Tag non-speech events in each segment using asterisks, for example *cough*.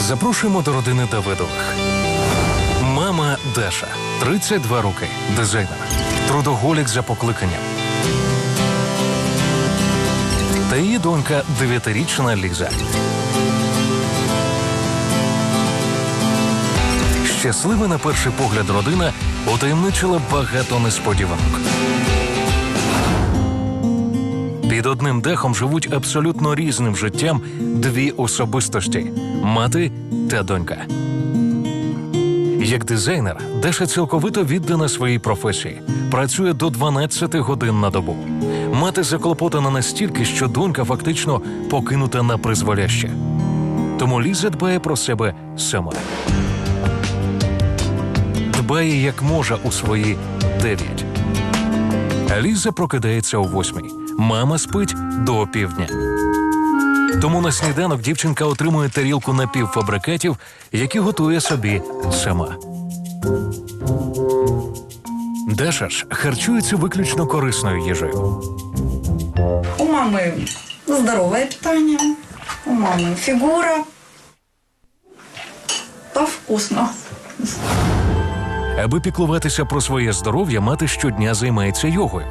Запрошуємо до родини Давидових. Мама Даша, 32 роки, дизайнер, трудоголік за покликанням. Та її донька дев'ятирічна Ліза. Щаслива на перший погляд родина утаємничила багато несподіванок. Під одним дахом живуть абсолютно різним життям дві особистості мати та донька. Як дизайнер, Даша цілковито віддана своїй професії, працює до 12 годин на добу. Мати заклопотана настільки, що донька фактично покинута на призволяще. Тому Ліза дбає про себе сама. Дбає як може у свої дев'ять. Ліза прокидається о восьмій. Мама спить до опівдня. Тому на сніданок дівчинка отримує тарілку напівфабрикатів, які готує собі сама. Даша ж харчується виключно корисною їжею. У мамы здоровое питание, у мамы фигура. То вкусно. Аби піклуватися про своє здоров'я, мати щодня займається йогою.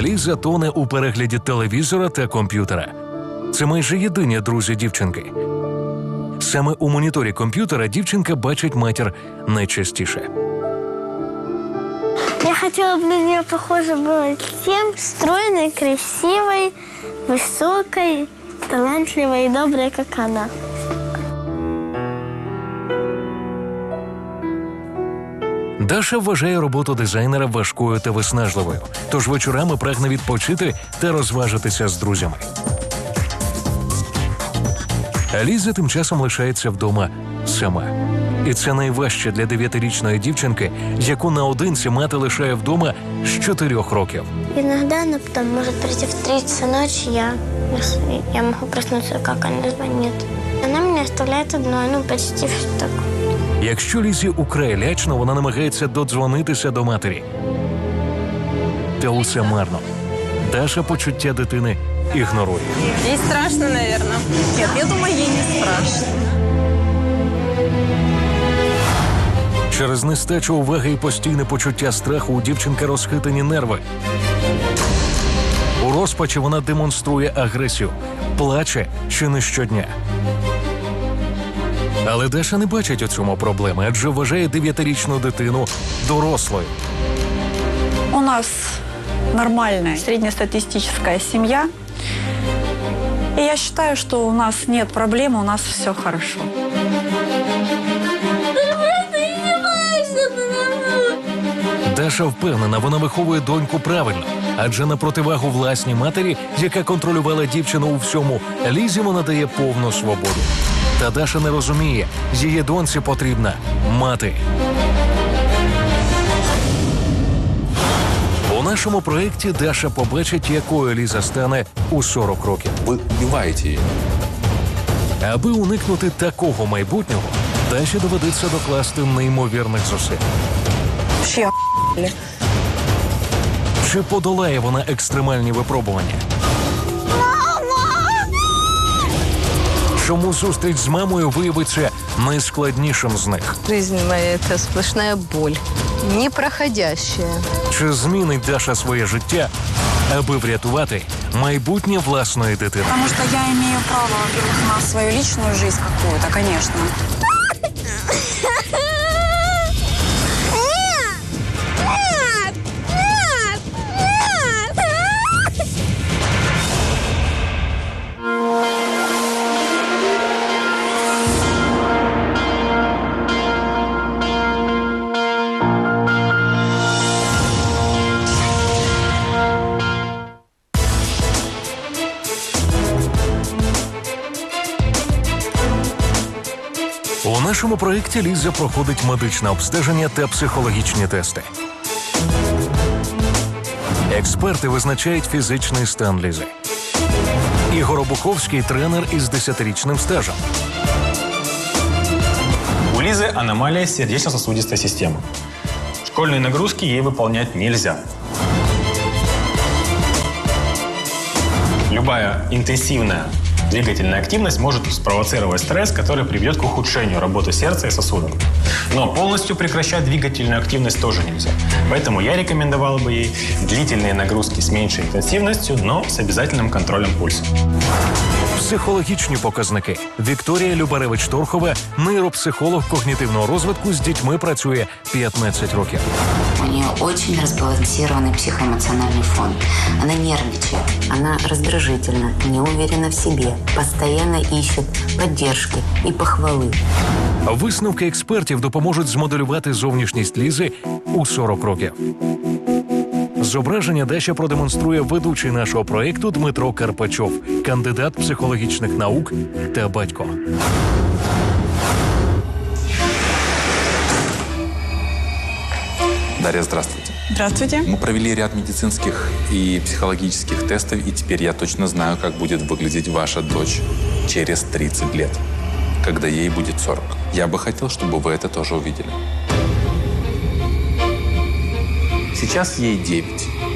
А Ліза тоне у перегляді телевізора та комп'ютера. Це майже єдині друзі дівчинки. Саме у моніторі комп'ютера дівчинка бачить матір найчастіше. Я хотела бы на нее похоже быть тем стройной, красивой, высокой, талантливой и доброй, как она. Даша вважає роботу дизайнера важкою та виснажливою, тож вечорами прагне відпочити та розважитися з друзями. А Ліза тим часом лишається вдома сама. І це найважче для дев'ятирічної дівчинки, яку наодинці мати лишає вдома з чотирьох років. Иногда она потом может прийти в 3 часа ночи, я, я могу проснуться, как она звонит. Она меня оставляет одной, ну, почти так. Якщо Лізі украй лячно, вона намагається додзвонитися до матері. Та усе марно. Даша почуття дитини ігнорує. Ей страшно, наверное. Нет, я думаю, ей не страшно. Через нестачу уваги і постійне почуття страху у дівчинки розхитані нерви. У розпачі вона демонструє агресію, плаче чи не щодня. Але Даша не бачить у цьому проблеми, адже вважає дев'ятирічну дитину дорослою. У нас нормальная среднестатистическая семья. И я считаю, что у нас нет проблем, у нас все хорошо. Даша впевнена, вона виховує доньку правильно, адже на противагу власній матері, яка контролювала дівчину у всьому, Лізі вона дає повну свободу. Та Даша не розуміє, її доньці потрібна мати. У нашому проєкті Даша побачить, якою Ліза стане у 40 років. Вы убиваете ее. Аби уникнути такого майбутнього, Даші доведеться докласти неймовірних зусиль. Чи подолає вона екстремальні випробування? Чому зустріч з мамою виявиться найскладнішим з них? Жизнь моя – це сплошна боль. Непроходящая. Чи змінить Даша своє життя, аби врятувати майбутнє власної дитини? Тому що я маю право, на свою личную жизнь какую-то, конечно. У нашому проєкті Ліза проходить медичне обстеження та психологічні тести. Експерти визначають фізичний стан Лізи. Ігор Обуховський тренер із 10-річним стажем. У Лизы аномалия сердечно-сосудистой системы. Школьные нагрузки ей выполнять нельзя. Любая интенсивная Двигательная активность может спровоцировать стресс, который приведет к ухудшению работы сердца и сосудов. Но полностью прекращать двигательную активность тоже нельзя. Поэтому я рекомендовал бы ей длительные нагрузки с меньшей интенсивностью, но с обязательным контролем пульса. Психологічні показники. Вікторія Любаревич Торхова, нейропсихолог когнітивного розвитку з дітьми працює 15 років. У нее очень разбалансированный психоэмоциональный фон. Она нервничает, она раздражительна, не уверена в себе, постоянно ищет поддержки и похвалы. Висновки експертів допоможуть змоделювати зовнішність Лізи у 40 років. Зображення Даша продемонструє ведучий нашого проєкту Дмитро Карпачов, кандидат психологічних наук та батько. Дарья, здравствуйте. Здравствуйте. Мы провели ряд медицинских и психологических тестов, и теперь я точно знаю, как будет выглядеть ваша дочь через 30 лет, когда ей будет 40. Я бы хотел, чтобы вы это тоже увидели. Сейчас ей 9.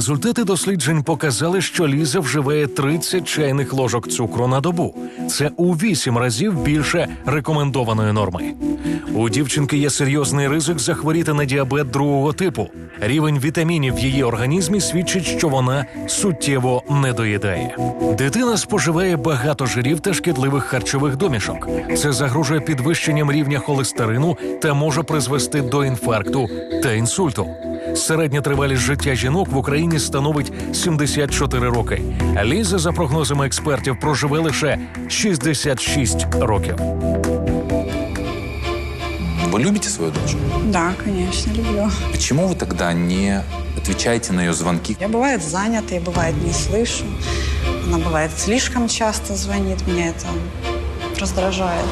Результати досліджень показали, що Ліза вживає 30 чайних ложок цукру на добу. Це у 8 разів більше рекомендованої норми. У дівчинки є серйозний ризик захворіти на діабет другого типу. Рівень вітамінів в її організмі свідчить, що вона суттєво не доїдає. Дитина споживає багато жирів та шкідливих харчових домішок. Це загрожує підвищенням рівня холестерину та може призвести до інфаркту та інсульту. Середня тривалість життя жінок в Україні становить 74 роки. Ліза, за прогнозами експертів, проживе лише 66 років. Вы любите свою дочь? Да, конечно, люблю. Почему вы тогда не отвечаете на ее звонки? Я бывает занята, я бывает не слышу. Она бывает слишком часто звонит, меня это раздражает.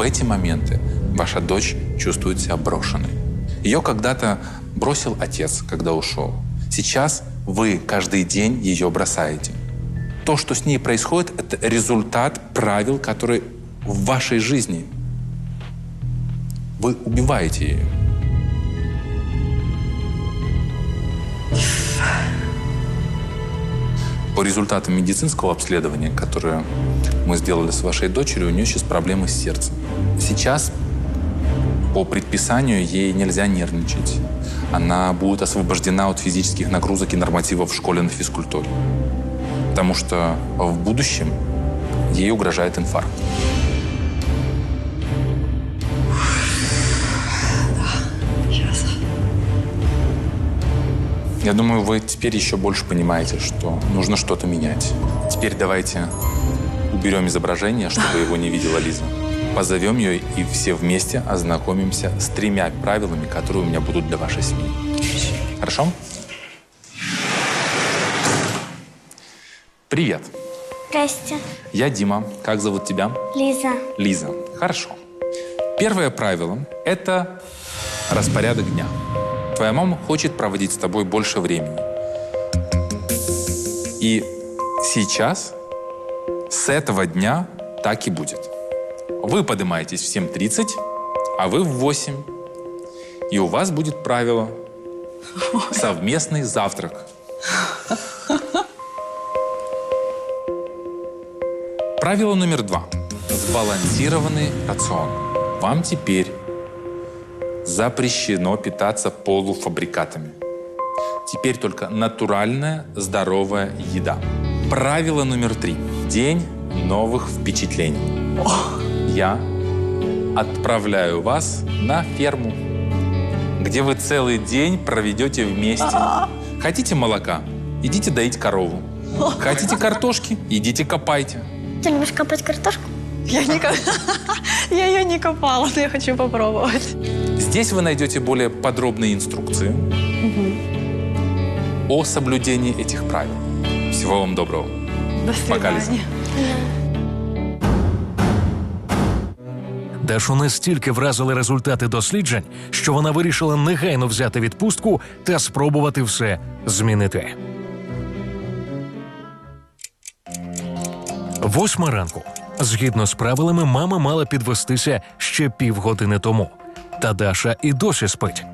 В эти моменты ваша дочь чувствует себя брошенной. Ее когда-то бросил отец, когда ушел. Сейчас вы каждый день ее бросаете. То, что с ней происходит, это результат правил, которые в вашей жизни. Вы убиваете ее. По результатам медицинского обследования, которое мы сделали с вашей дочерью, у нее сейчас проблемы с сердцем. Сейчас по предписанию ей нельзя нервничать. Она будет освобождена от физических нагрузок и нормативов в школе на физкультуре. Потому что в будущем ей угрожает инфаркт. Я думаю, вы теперь еще больше понимаете, что нужно что-то менять. Теперь давайте уберем изображение, чтобы его не видела Лиза. Позовем ее и все вместе ознакомимся с тремя правилами, которые у меня будут для вашей семьи. Хорошо? Привет. Здрасте. Я Дима. Как зовут тебя? Лиза. Лиза. Хорошо. Первое правило – это распорядок дня. Твоя мама хочет проводить с тобой больше времени. И сейчас с этого дня так и будет. Вы поднимаетесь в 7.30, а вы в 8. И у вас будет правило совместный завтрак. Правило номер два. Сбалансированный рацион. Вам теперь запрещено питаться полуфабрикатами. Теперь только натуральная, здоровая еда. Правило номер три. День новых впечатлений. Я отправляю вас на ферму, где вы целый день проведете вместе. Хотите молока? Идите доить корову. Хотите картошки? Идите копайте. Ты любишь копать картошку? Я, не, *laughs* я ее не копала, но я хочу попробовать. Здесь вы найдете более подробные инструкции о соблюдении этих правил. Всего вам доброго. До Пока, Лиза. свидания. Дашу настільки вразили результати досліджень, що вона вирішила негайно взяти відпустку та спробувати все змінити. Восьма ранку. Згідно з правилами, мама мала підвестися ще півгодини тому. Та Даша і досі спить.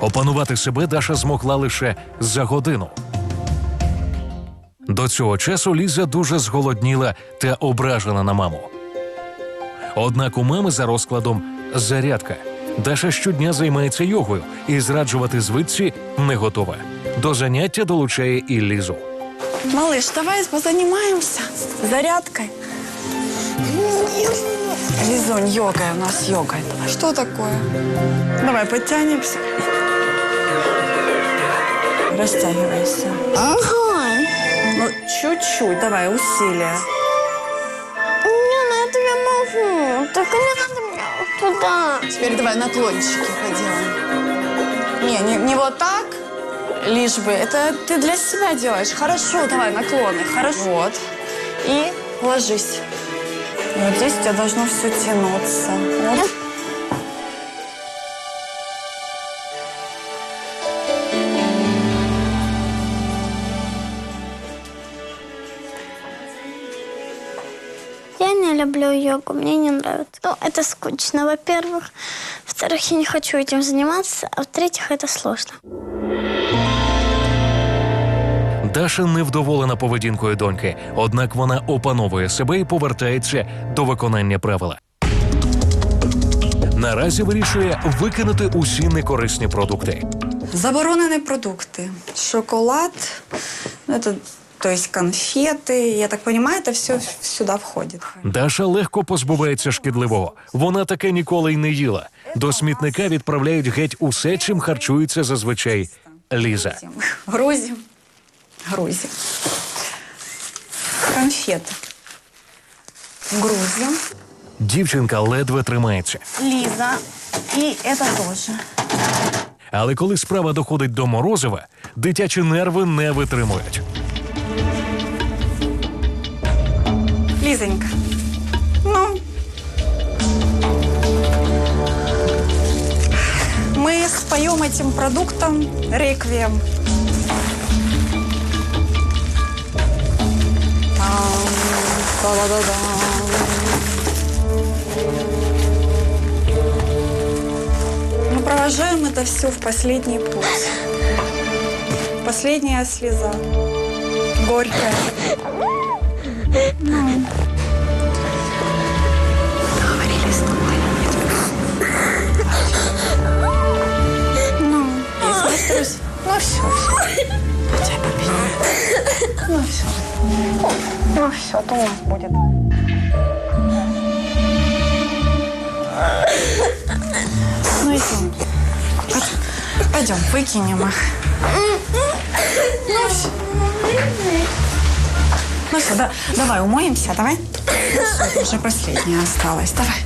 Опанувати себе Даша змогла лише за годину. До цього часу Ліза дуже зголодніла та ображена на маму. Однак у мами за розкладом зарядка. Даша щодня займається йогою і зраджувати звидці не готова. До заняття долучає і Лізу. Малыш, давай позанимаемся зарядкой. Лизунь, йога у нас йога. Что такое? Давай подтянемся. Растягивайся. Ага. Ну, чуть-чуть, давай, усилия. Не, ну это я могу. Только не надо туда. Теперь давай наклончики поделаем. Не, не, не вот так, лишь бы. Это ты для себя делаешь. Хорошо, давай, наклоны. Хорошо. Вот. И ложись. И вот здесь у тебя должно все тянуться. Вот. Я не люблю йогу, мне не нравится. Ну, это скучно, во-первых. Во-вторых, я не хочу этим заниматься. А в-третьих, это сложно. Даша невдоволена поведінкою доньки, однак вона опановує себе і повертається до виконання правила. Наразі вирішує викинути усі некорисні продукти. Заборонені продукты. Шоколад, ну, это, то есть конфеты. Я так понимаю, это все сюда входит. Даша легко позбувається шкідливого. Вона таке ніколи й не їла. До смітника відправляють геть усе, чим харчується зазвичай Ліза. Грузим. Грузим. Конфеты. Грузим. Дівчинка ледве тримається. Лиза. И это тоже. Але коли справа доходить до морозива, дитячі нерви не витримують. Лизонька. Ну. Мы споем этим продуктом реквием. Мы провожаем это все в последний путь. Последняя слеза. Горькая. Ну, остаюсь. Ну все, все. Ну все. Ну все, то нас будет. Ну идем. Пойдем, выкинем их. Ну все. Ну все, да, давай умоемся, давай. Ну это уже последняя осталась. Давай.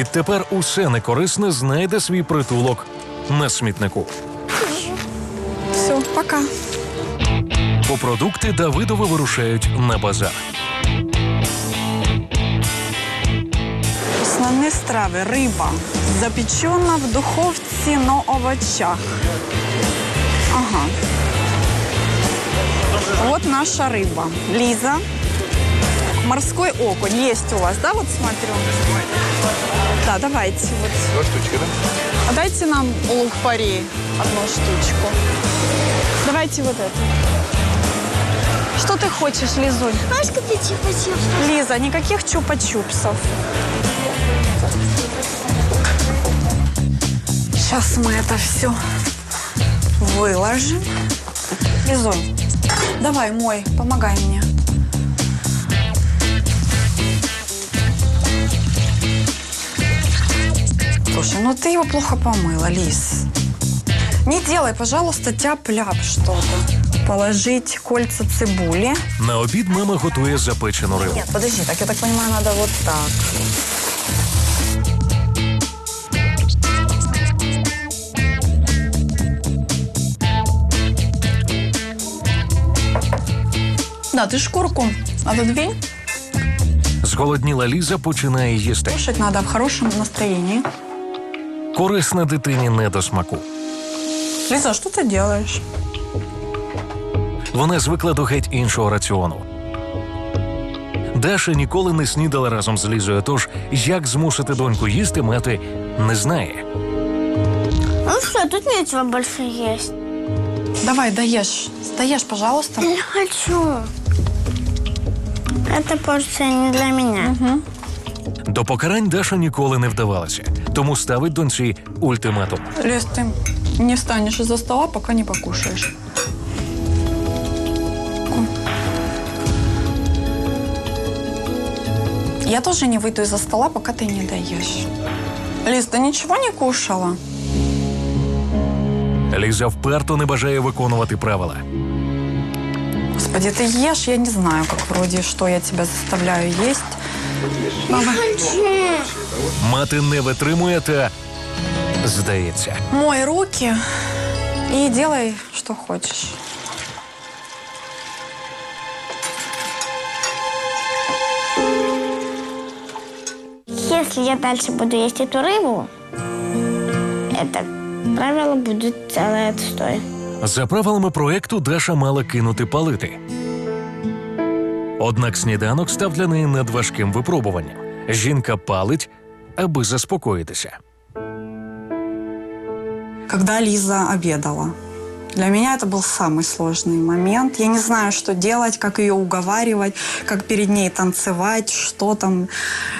Відтепер усе некорисне знайде свій притулок на смітнику. Все, пока. По продукти Давидови вирушають на базар. Основні страви риба, запечена в духовці на овочах. Ага. Вот наша рыба. Лиза. Морской окунь есть у вас, да, вот смотрю? Да, давайте. Вот. Два штучки, да? А дайте нам лук-порей одну штучку. Давайте вот эту. Что ты хочешь, Лизунь? Можешь купить чипа-чипсы? Лиза, никаких чупа-чупсов. Сейчас мы это все выложим. Лизунь, давай мой, помогай мне. Слушай, ну ты его плохо помыла, Лис. Не делай, пожалуйста, тяп-ляп что-то. Положить кольца цибули. На обід мама готує запечену рибу. Нет, подожди, так я так понимаю, надо вот так. Да, ты шкурку отодвинь. Зголодніла Ліза починає їсти. Кушать надо в хорошем настроении. Корисна дитині не до смаку. Лиза, что ты делаешь? Вона звикла до геть іншого раціону. Даша ніколи не снідала разом з Лізою, тож як змусити доньку їсти, мати не знає. Ну все, тут нечего больше есть. Давай, доешь. Доешь, пожалуйста. Не хочу. Эта порция не для меня. До покарань Даша ніколи не вдавалася, тому ставить доньці ультиматум. Лиз, ты не встанешь из-за стола, пока не покушаешь. Ку. Я тоже не выйду из-за стола, пока ты не доешь. Лиз, ты ничего не кушала? Ліза вперто не бажає виконувати правила. Господи, ты ешь, я не знаю, как вроде, что я тебя заставляю есть. Мама, Мати не витримує та здається. мой руки и делай, что хочешь. Если я дальше буду есть эту рыбу, это правило будет целый отстой. За правилами проекту Даша мала кинути палити. Однак сніданок став для неї надважким випробуванням. Жінка палить, аби заспокоїтися. Когда Лиза обедала. Для меня это был самый сложный момент. Я не знаю, что делать, как ее уговаривать, как перед ней танцевать, что там,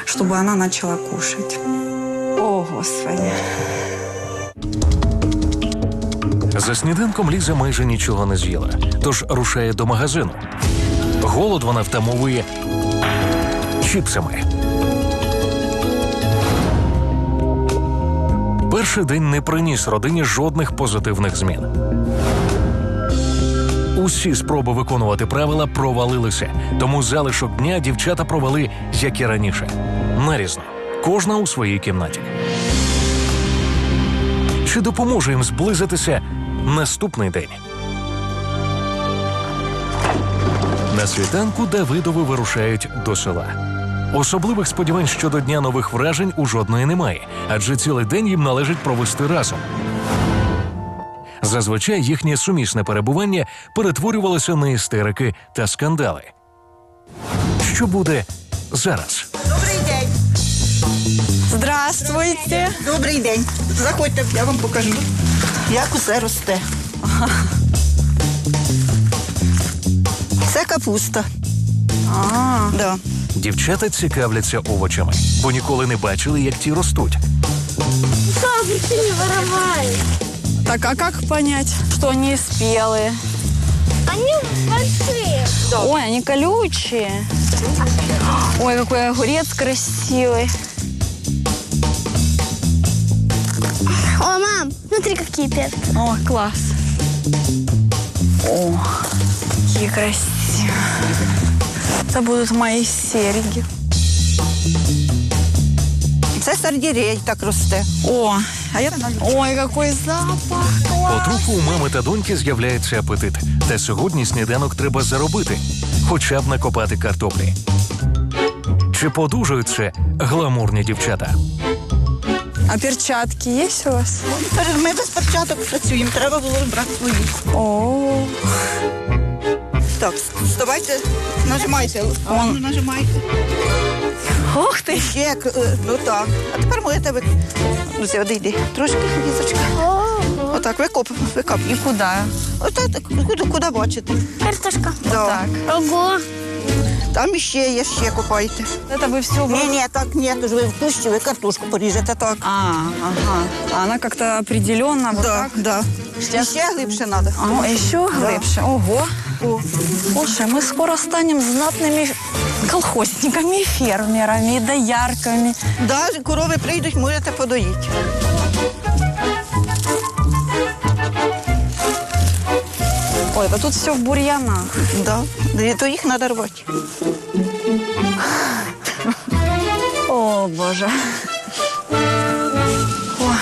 чтобы она начала кушать. О, Господи. За сніданком Ліза майже нічого не з'їла, тож рушає до магазину. Голод вона втамовує чіпсами. Перший день не приніс родині жодних позитивних змін. Усі спроби виконувати правила провалилися, тому залишок дня дівчата провели, як і раніше. Нарізно, кожна у своїй кімнаті. Чи допоможе їм зблизитися наступний день? На світанку Давидови вирушають до села. Особливих сподівань щодо дня нових вражень у жодної немає, адже цілий день їм належить провести разом. Зазвичай їхнє сумісне перебування перетворювалося на істерики та скандали. Що буде зараз? Добрий день. Здравствуйте. Добрий день. Заходьте, я вам покажу, як усе росте. Це капуста. А, Да. Дівчата цікавляться овочами, бо ніколи не бачили, як ті ростуть. Папа, не воровай. так а как понять, что они спелые? Они большие. Ой, они колючие. Ой, какой огурец красивый. О, мам, смотри, какие перцы. О, класс. О, какие красивые. Это будут мои серьги. Це сардірей так росте. О, а я... Ой, какой запах. Потроху у мами та доньки з'являється апетит. Та сьогодні сніданок треба заробити, хоча б накопати картоплі. Чи подужують це гламурні дівчата? А перчатки есть у вас? Ми без перчаток працюємо, треба було брати свої. О, Так, вставайте, нажимайте. Вон. Нажимайте. ух ты. Ще, е, ну так. А тепер можете ви... Ну, це, одійди. Трошки, лізочка. Отак, викоп, викоп. И куда? Отак, так, куди, куди бачите. Картошка. Да. Так. Ого. Там іще є, ще копайте. Это вы все... Ні, ні, так ні, то ж ви в кущі, ви картошку поріжете так. А, ага. А Она как-то определенно вот да, так. да. І ще глибше треба. А, еще глибше. Ого. О, Слушай, мы скоро станем знатными колхозниками, фермерами, доярками. да, корови прийдуть, можете подоїти. Ой, да тут все в бурьянах. Да. І то їх треба рвати. О, боже. О,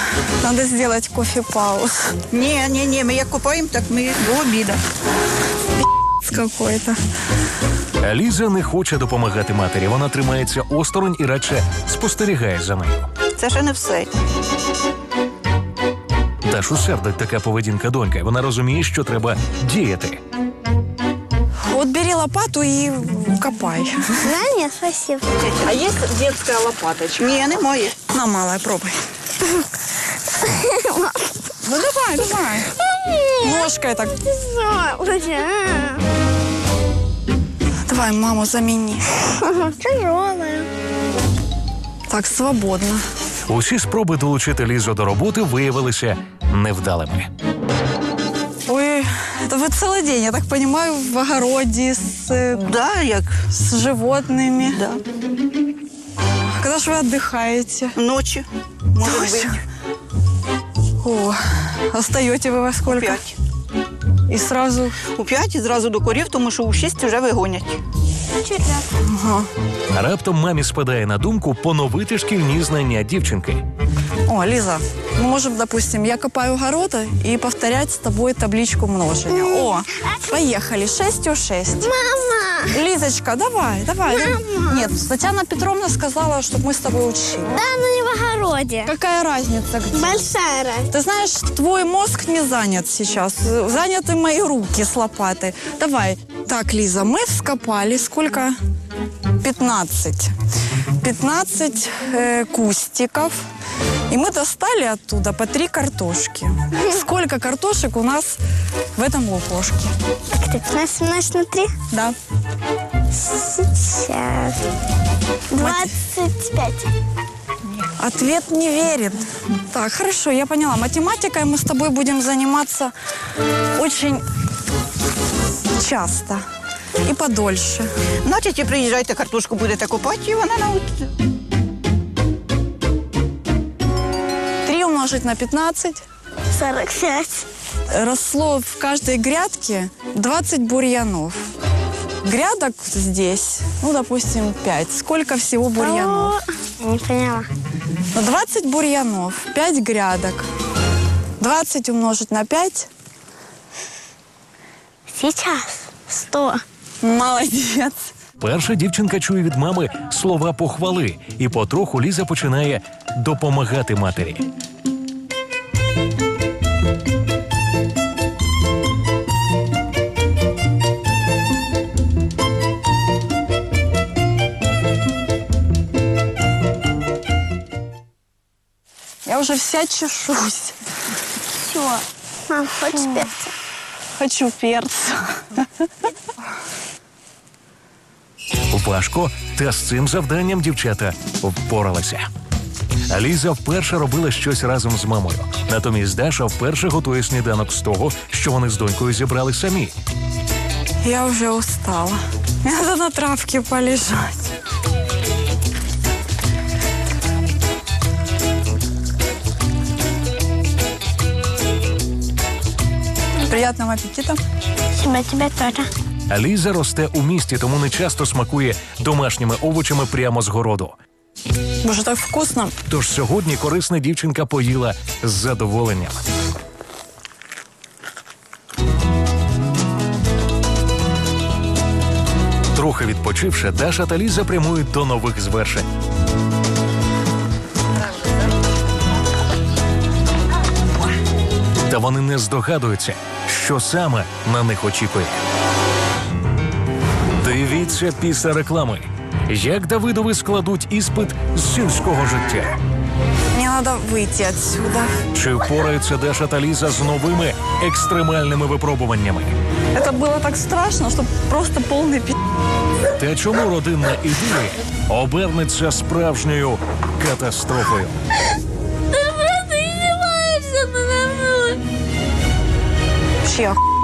надо сделать кофе-пауз. Ні, ні, ні, ми як купаємо, так ми до обіду. Какой-то. Ліза не хоче допомагати матері. Вона тримається осторонь і радше спостерігає за нею. Це ще не все. Дашу сердить така поведінка донька. Вона розуміє, що треба діяти. Вот бери лопату и копай. Да, нет, спасибо. А есть детская лопаточка? Ні, немає. На, малая, пробуй. Ну давай, давай. Ножкой так. Давай, маму замени. Тяжелая. Так, свободно. Усі спроби долучити Лізу до роботи виявилися невдалими. Ой, это вы целый день, я так понимаю, в огороде с, э, Да, як с животными. да. Когда же вы отдыхаете? ночі. Може бути. О, остаете вы во У сколько? п'ять. И сразу... У п'ять і зразу до корів, тому що у шість вже вигонять. Ага. Раптом мамі спадає на думку поновити шкільні знання дівчинки. О, Лиза, мы можем, допустим, я копаю огороды и повторять с тобой табличку множения. О, поехали, 6 у 6. Мама! Лизочка, давай, давай. Нет, Татьяна Петровна сказала, чтобы мы с тобой учили. Да, но не в огороде. Какая разница? где? Большая разница. Ты знаешь, твой мозг не занят сейчас. Заняты мои руки с лопатой. Давай. Так, Лиза, мы вскопали сколько? 15. 15 э, кустиков. И мы достали оттуда по три картошки. Сколько картошек у нас в этом лукошке? Так, ты 15 умножить на 3? Да. Сейчас. 25. Ответ не верит. Так, хорошо, я поняла. Математикой мы с тобой будем заниматься очень часто и подольше. Значить, і приїжджайте, картошку будете копати, і вона научиться. 3 умножить на 15. 45. Росло в каждой грядке 20 бурьянов. Грядок здесь, ну, допустим, 5. Сколько всего бурьянов? О, Не поняла. Ну, 20 бурьянов, 5 грядок. 20 умножить на 5. Сейчас. 100. Молодец. Перша дівчинка чує від мами слова похвали, і потроху Ліза починає допомагати матері. Уже вся чешусь. Все. Мам, хочешь перца? Хочу перца. Важко, та з цим завданням дівчата впоралися. Ліза вперше робила щось разом з мамою. Натомість Даша вперше готує сніданок з того, що вони з донькою зібрали самі. Я уже устала. Мне надо на травке полежать. Приятного аппетита. Тебя, тебя тоже. Ліза росте у місті, тому не часто смакує домашніми овочами прямо з городу. Боже, так вкусно. Тож сьогодні корисна дівчинка поїла з задоволенням. Трохи відпочивши, Даша та Ліза прямують до нових звершень. Та вони не здогадуються, що саме на них очікує. Дивіться після реклами, як Давидови складуть іспит з сільського життя. Мне надо выйти отсюда. Чи впораються Даша та Ліза з новими екстремальними випробуваннями? Это было так страшно, что просто полный пи***. Та чому родинна ідилія обернеться справжньою катастрофою? Просто